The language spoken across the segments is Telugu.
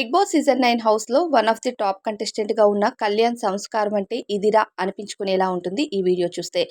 బిగ్ బాస్ సీజన్ నైన్ హౌస్లో వన్ ఆఫ్ ది టాప్ కంటెస్టెంట్గా ఉన్న కళ్యాణ్ సంస్కారం అంటే ఇదిరా అనిపించుకునేలా ఉంటుంది ఈ వీడియో చూస్తే.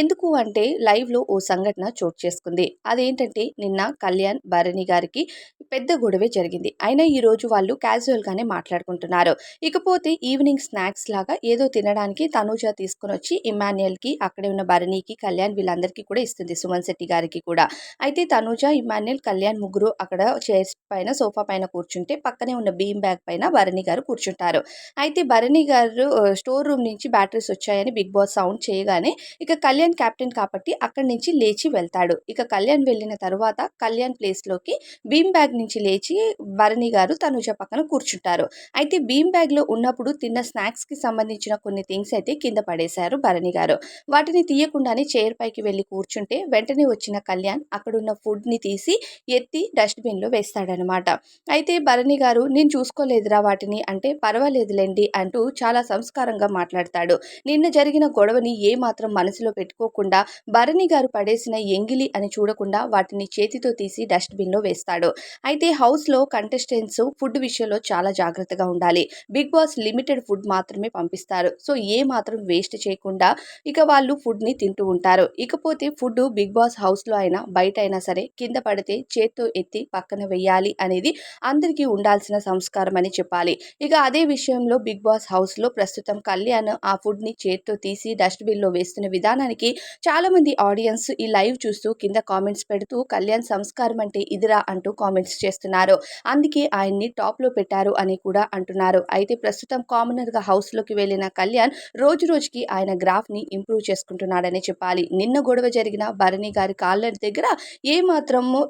ఎందుకు అంటే లైవ్లో ఓ సంఘటన చోటు చేసుకుంది. అదేంటంటే నిన్న కళ్యాణ్ భరణి గారికి పెద్ద గొడవే జరిగింది. అయినా ఈ రోజు వాళ్ళు క్యాజువల్ గానే మాట్లాడుకుంటున్నారు. ఇకపోతే ఈవినింగ్ స్నాక్స్ లాగా ఏదో తినడానికి తనూజ తీసుకుని వచ్చి ఇమాన్యుయల్కి అక్కడే ఉన్న భరణికి కళ్యాణ్ వీళ్ళందరికీ కూడా ఇస్తుంది సుమన్ శెట్టి గారికి కూడా. అయితే తనూజ ఇమాన్యుయల్ కళ్యాణ్ ముగ్గురు అక్కడ చైర్స్ పైన సోఫా పైన కూర్చుంటే పక్కనే ఉన్న బీమ్ బ్యాగ్ పైన భరణి గారు కూర్చుంటారు. అయితే భరణి గారు స్టోర్ రూమ్ నుంచి బ్యాటరీస్ వచ్చాయని బిగ్ బాస్ సౌండ్ చేయగానే ఇక కళ్యాణ్ కెప్టెన్ కాబట్టి అక్కడి నుంచి లేచి వెళ్తాడు. ఇక కళ్యాణ్ వెళ్ళిన తర్వాత కళ్యాణ్ ప్లేస్లోకి బీమ్ బ్యాగ్ నుంచి లేచి భరణి గారు తనుజ పక్కన కూర్చుంటారు. అయితే బీమ్ బ్యాగ్లో ఉన్నప్పుడు తిన్న స్నాక్స్కి సంబంధించిన కొన్ని థింగ్స్ అయితే కింద పడేశారు భరణి గారు. వాటిని తీయకుండానే చైర్ పైకి వెళ్ళి కూర్చుంటే వెంటనే వచ్చిన కళ్యాణ్ అక్కడున్న ఫుడ్ని తీసి ఎత్తి డస్ట్బిన్లో వేస్తాడనమాట అయితే భరణి గారు నేను చూసుకోలేదురా వాటిని అంటే పర్వాలేదులేండి అంటూ చాలా సంస్కారంగా మాట్లాడతాడు. నిన్న జరిగిన గొడవని ఏ మాత్రం మనసులో పెట్టుకోకుండా భరణి గారు పడేసిన ఎంగిలి అని చూడకుండా వాటిని చేతితో తీసి డస్ట్బిన్లో వేస్తాడు. అయితే హౌస్లో కంటెస్టెంట్స్ ఫుడ్ విషయంలో చాలా జాగ్రత్తగా ఉండాలి. బిగ్ బాస్ లిమిటెడ్ ఫుడ్ మాత్రమే పంపిస్తారు. సో ఏ మాత్రం వేస్ట్ చేయకుండా ఇక వాళ్ళు ఫుడ్ని తింటూ ఉంటారు. ఇకపోతే ఫుడ్ బిగ్ బాస్ హౌస్లో అయినా బయట అయినా సరే కింద పడితే చేత్తో ఎత్తి పక్కన వెయ్యాలి అనేది అందరికీ ఉండాల్సిన సంస్కారం అని చెప్పాలి. ఇక అదే విషయంలో బిగ్ బాస్ హౌస్లో ప్రస్తుతం కళ్యాణ్ ఆ ఫుడ్ని చేత్తో తీసి డస్ట్బిన్లో వేస్తున్న విధానానికి చాలా మంది ఆడియన్స్ ఈ లైవ్ చూస్తూ కింద కామెంట్స్ పెడుతూ కళ్యాణ్ సంస్కారం అంటే ఇదిరా అంటూ కామెంట్స్ చేస్తున్నారు. అందుకే ఆయన్ని టాప్లో పెట్టారు అని కూడా అంటున్నారు. అయితే ప్రస్తుతం కామనర్గా హౌస్లోకి వెళ్ళిన కళ్యాణ్ రోజు రోజుకి ఆయన గ్రాఫ్ని ఇంప్రూవ్ చేసుకుంటున్నాడని చెప్పాలి. నిన్న గొడవ జరిగిన భరణి గారి కాళ్ళ దగ్గర ఏ మాత్రము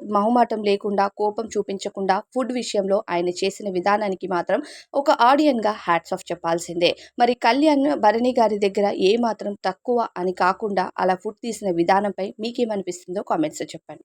లేకుండా కోపం చూపించకుండా ఫుడ్ విషయంలో ఆయన చేసిన విధానానికి మాత్రం ఒక ఆడియన్గా హ్యాట్స్ ఆఫ్ చెప్పాల్సిందే. మరి కళ్యాణ్ భరణి గారి దగ్గర ఏ మాత్రం తక్కువ అని కాకుండా అలా ఫుడ్ తీసిన విధానంపై మీకేమనిపిస్తుందో కామెంట్స్ చెప్పండి.